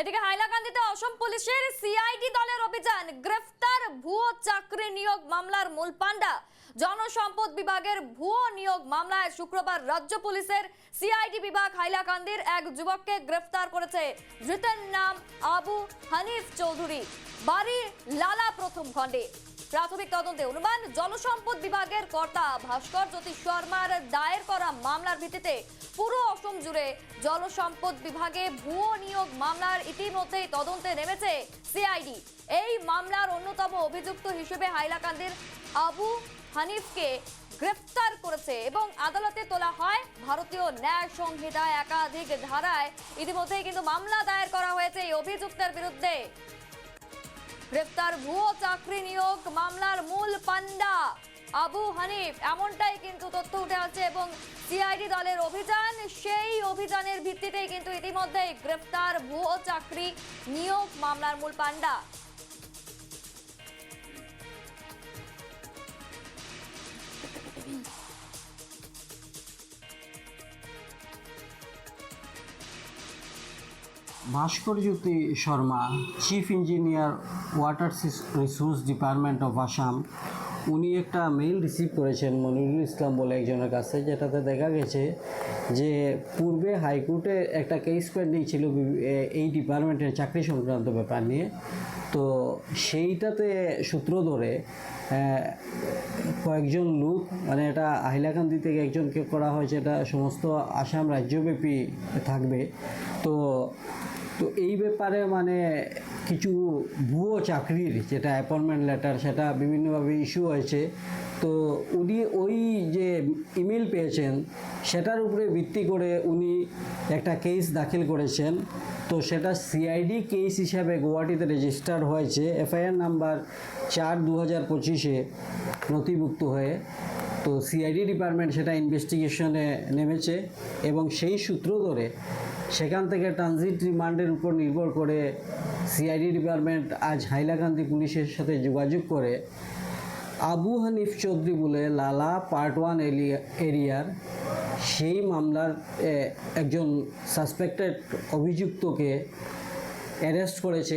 এদিকে হাইলাকান্দিতে অসম পুলিশের সিআইডি দলের অভিযান। গ্রেফতার ভুয়ো চাকরি নিয়োগ মামলার মূল পান্ডা জনসম্পদ বিভাগের ভুয়ো নিয়োগ মামলায় শুক্রবার রাজ্য পুলিশের সিআইডি বিভাগ হাইলাকান্দির এক যুবককে গ্রেফতার করেছে। ধৃতের নাম আবু হানিফ চৌধুরী। বাড়ি লালা প্রথম খণ্ডে। প্রাথমিক তদন্তে অনুমান জলসম্পদ বিভাগের কর্তা ভাস্কর জ্যোতি শর্মার দায়ের করা মামলার ভিত্তিতে পুরো অসম জুড়ে জলসম্পদ বিভাগে ভুয়ো নিয়োগ মামলার ইতিমধ্যেই তদন্তে নেমেছে সিআইডি। এই মামলার অন্যতম অভিযুক্ত হিসেবে হাইলাকান্দির আবু হানিফকে গ্রেফতার করেছে এবং আদালতে তোলা হয় ভারতীয় ন্যায় সংহিতায় একাধিক ধারায়। ইতিমধ্যেই কিন্তু মামলা দায়ের করা হয়েছে এই অভিযুক্তের বিরুদ্ধে। গ্রেফতার ভুয়ো চাকরি নিয়োগ মামলার মূল পান্ডা আবু হানিফ, এমনটাই কিন্তু তথ্য উঠে আছে এবং সিআইডি দলের অভিযান, সেই অভিযানের ভিত্তিতেই কিন্তু ইতিমধ্যেই গ্রেফতার ভুয়ো চাকরি নিয়োগ মামলার মূল পান্ডা Bhaskar Jyoti Sharma chief engineer water resource department of Assam উনি একটা মেইল রিসিভ করেছেন মনিরুল ইসলাম বলে একজনের কাছে, যেটাতে দেখা গেছে যে পূর্বে হাইকোর্টে একটা কেস পেন্ডিং ছিল এই ডিপার্টমেন্টের চাকরি সংক্রান্ত ব্যাপার নিয়ে। তো সেইটাতে সূত্র ধরে কয়েকজন লোক মানে এটা আহিলাকান্দি থেকে একজনকে করা হয়েছে, এটা সমস্ত আসাম রাজ্যব্যাপী থাকবে। তো তো এই ব্যাপারে মানে কিছু ভুয়ো চাকরির যেটা অ্যাপয়েন্টমেন্ট লেটার সেটা বিভিন্নভাবে ইস্যু হয়েছে। তো উনি ওই যে ইমেল পেয়েছেন, সেটার উপরে ভিত্তি করে উনি একটা কেস দাখিল করেছেন। তো সেটা সিআইডি কেস হিসাবে গুয়াহাটিতে রেজিস্টার হয়েছে। এফআইআর নাম্বার চার দু হাজার পঁচিশে নথিভুক্ত হয়ে। তো সিআইডি ডিপার্টমেন্ট সেটা ইনভেস্টিগেশনে নেমেছে এবং সেই সূত্র ধরে সেখান থেকে ট্রানজিট রিমান্ডের উপর নির্ভর করে সিআইডি ডিপার্টমেন্ট আজ হাইলাকান্দি পুলিশের সাথে যোগাযোগ করে আবু হানিফ চৌধুরী বলে লালা পার্ট ওয়ান এরিয়ার সেই মামলার একজন সাসপেক্টেড অভিযুক্তকে অ্যারেস্ট করেছে।